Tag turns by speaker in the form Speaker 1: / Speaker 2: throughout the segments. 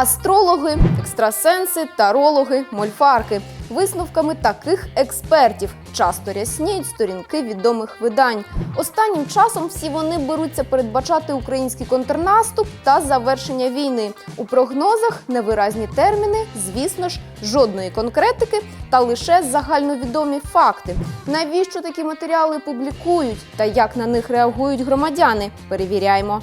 Speaker 1: Астрологи, екстрасенси, тарологи, мольфарки. Висновками таких експертів часто рясніють сторінки відомих видань. Останнім часом всі вони беруться передбачати український контрнаступ та завершення війни. У прогнозах невиразні терміни, звісно ж, жодної конкретики та лише загальновідомі факти. Навіщо такі матеріали публікують та як на них реагують громадяни? Перевіряємо.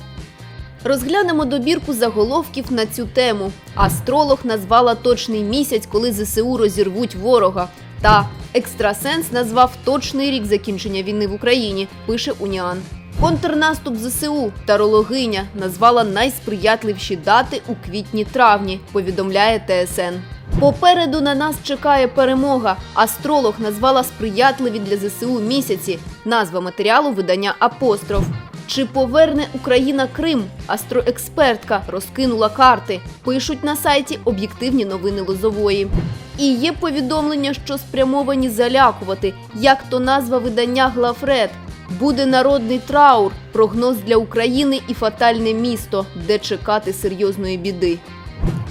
Speaker 1: Розглянемо добірку заголовків на цю тему. Астролог назвала точний місяць, коли ЗСУ розірвуть ворога. Та екстрасенс назвав точний рік закінчення війни в Україні. Пише Уніан. Контрнаступ ЗСУ тарологиня назвала найсприятливіші дати у квітні-травні. Повідомляє ТСН. Попереду на нас чекає перемога. Астролог назвала сприятливі для ЗСУ місяці. Назва матеріалу видання Апостроф. Чи поверне Україна Крим? Астроекспертка розкинула карти. Пишуть на сайті об'єктивні новини Лозової. І є повідомлення, що спрямовані залякувати, як то назва видання Глафред. Буде народний траур, прогноз для України і фатальне місто, де чекати серйозної біди.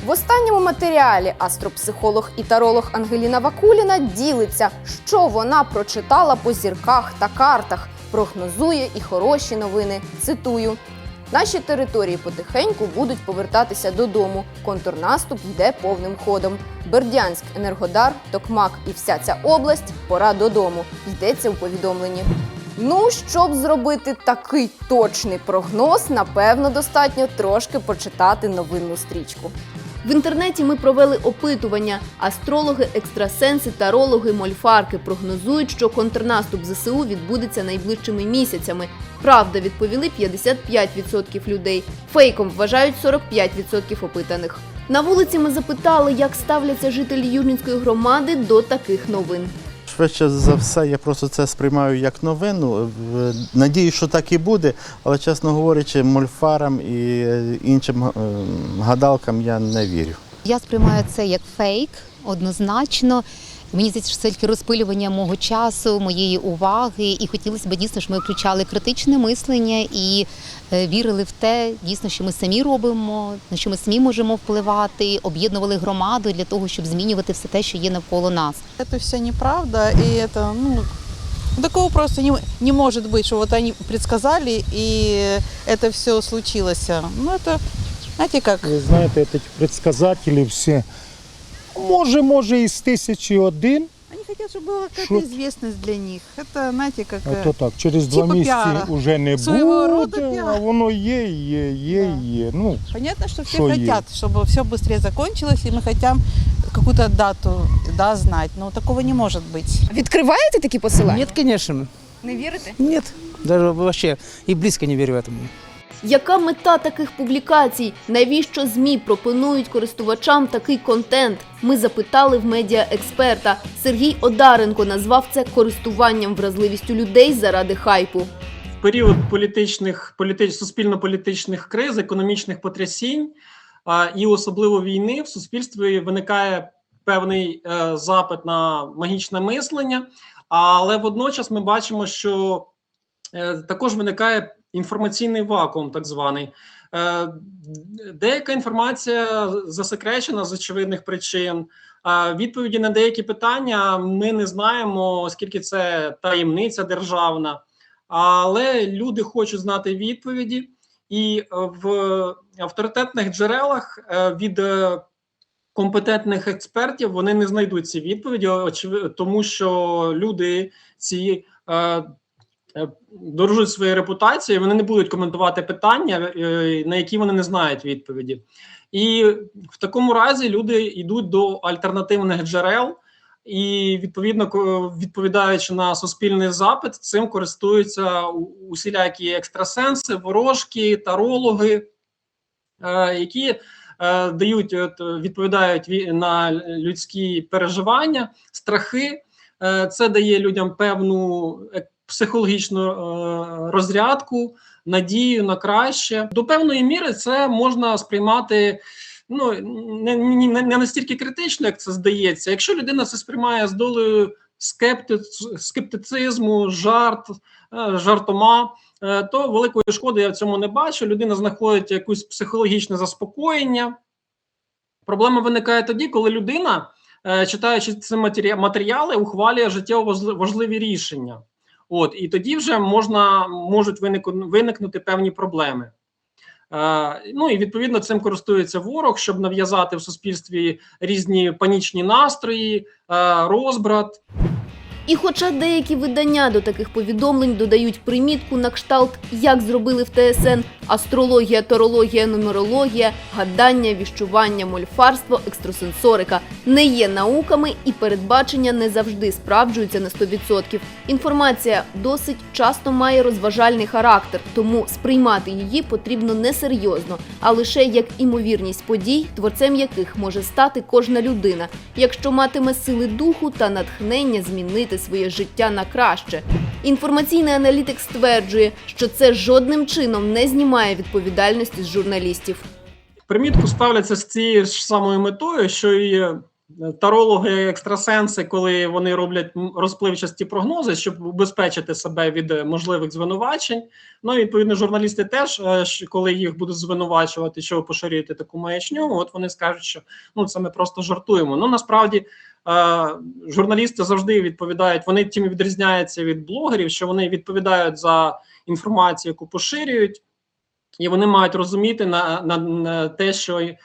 Speaker 1: В останньому матеріалі астропсихолог і таролог Ангеліна Вакуліна ділиться, що вона прочитала по зірках та картах, прогнозує і хороші новини. Цитую. Наші території потихеньку будуть повертатися додому. Контрнаступ йде повним ходом. Бердянськ, Енергодар, Токмак і вся ця область пора додому. Йдеться у повідомленні. Ну, щоб зробити такий точний прогноз, напевно, достатньо трошки почитати новинну стрічку. В інтернеті ми провели опитування. Астрологи, екстрасенси, тарологи, мольфарки прогнозують, що контрнаступ ЗСУ відбудеться найближчими місяцями. Правда, відповіли 55% людей. Фейком вважають 45% опитаних. На вулиці ми запитали, як ставляться жителі Южнінської громади до таких новин.
Speaker 2: Швидше за все, я просто це сприймаю як новину. Надію, що так і буде, але, чесно говорячи, мольфарам і е, іншим е, гадалкам я не вірю.
Speaker 3: Я сприймаю це як фейк однозначно. Мені здається, що це тільки розпилювання мого часу, моєї уваги, і хотілося б дійсно, щоб ми включали критичне мислення і е, вірили в те, дійсно, що ми самі робимо, на що ми самі можемо впливати, об'єднували громаду для того, щоб змінювати все те, що є навколо нас.
Speaker 4: Это все неправда, и это, ну, такого просто не, не может быть, что вот они предсказали, и это все случилось. Ну, это, знаете как,
Speaker 5: Ви знаєте, ці предсказателі всі. Може, може, із тисячі один,
Speaker 4: они хотят, чтобы была
Speaker 5: Шо?
Speaker 4: какая-то известность для них. Это, знаете, как...
Speaker 5: а
Speaker 4: э,
Speaker 5: то так, через два
Speaker 4: типа
Speaker 5: місяці
Speaker 4: піара.
Speaker 5: вже не
Speaker 4: Свого роду
Speaker 5: буде,
Speaker 4: піар.
Speaker 5: а воно є, є, є,
Speaker 4: Да.
Speaker 5: є. Ну,
Speaker 4: Понятно, что все
Speaker 5: Шо
Speaker 4: хотят, чтобы все быстрее закончилось, и мы хотим какую-то дату да, знать. Но такого не может быть.
Speaker 1: Відкриваєте такі посилання?
Speaker 6: Нет, конечно.
Speaker 1: Не вірите?
Speaker 6: Нет. Даже вообще и близко не верю этому.
Speaker 1: Яка мета таких публікацій? Навіщо ЗМІ пропонують користувачам такий контент? Ми запитали в медіаексперта. Сергій Одаренко назвав це користуванням вразливістю людей заради хайпу.
Speaker 7: в період політичних політич, суспільно-політичних криз, економічних потрясінь а, і особливо війни в суспільстві виникає певний е, запит на магічне мислення, але водночас ми бачимо, що е, також виникає інформаційний вакуум, так званий. Е, деяка інформація засекречена з очевидних причин. Відповіді на деякі питання ми не знаємо, оскільки це таємниця державна але люди хочуть знати відповіді, і в авторитетних джерелах е, від е, компетентних експертів вони не знайдуть ці відповіді, тому що люди ці дорожують своєю репутацією, вони не будуть коментувати питання, е, на які вони не знають відповіді. І в такому разі люди йдуть до альтернативних джерел, і відповідно відповідаючи на суспільний запит, цим користуються усілякі екстрасенси, ворожки, тарологи, е, які е, дають відповідають на людські переживання, страхи. Е, це дає людям певну е, психологічну е, розрядку, надію на краще. До певної міри це можна сприймати ну не, не, не настільки критично, як це здається. Якщо людина це сприймає з долею скептиц, скептицизму, жарт, е, жартома, е, то великої шкоди я в цьому не бачу. Людина знаходить якусь психологічне заспокоєння. Проблема виникає тоді, коли людина, читаючи ці матеріали, ухвалює життєво важливі рішення. От, і тоді вже можна, можуть виник виникнути певні проблеми. Е, ну і відповідно цим користується ворог, щоб нав'язати в суспільстві різні панічні настрої, е, розбрат.
Speaker 1: І хоча деякі видання до таких повідомлень додають примітку на кшталт, як зробили в ТСН астрологія, тарологія, нумерологія, гадання, віщування, мольфарство, екстрасенсорика. Не є науками і передбачення не завжди справджуються на 100%. Інформація досить часто має розважальний характер, тому сприймати її потрібно не серйозно, а лише як імовірність подій, творцем яких може стати кожна людина, якщо матиме сили духу та натхнення змінити своє життя на краще. Інформаційний аналітик стверджує, що це жодним чином не знімає відповідальності з журналістів.
Speaker 7: Примітку ставляться з цією ж самою метою, що і тарологи, екстрасенси, коли вони роблять розпливчасті прогнози, щоб убезпечити себе від е, можливих звинувачень. Ну і відповідно, журналісти теж, е, коли їх будуть звинувачувати, що ви поширюєте таку маячню, от вони скажуть, що ну це ми просто жартуємо. Ну насправді. е, Журналісти завжди відповідають, вони тим відрізняються від блогерів, що вони відповідають за інформацію, яку поширюють, і вони мають розуміти на, на, на те, що е,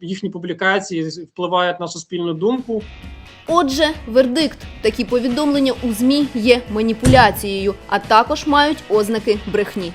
Speaker 7: їхні публікації впливають на суспільну думку.
Speaker 1: Отже, вердикт: такі повідомлення у ЗМІ є маніпуляцією, а також мають ознаки брехні.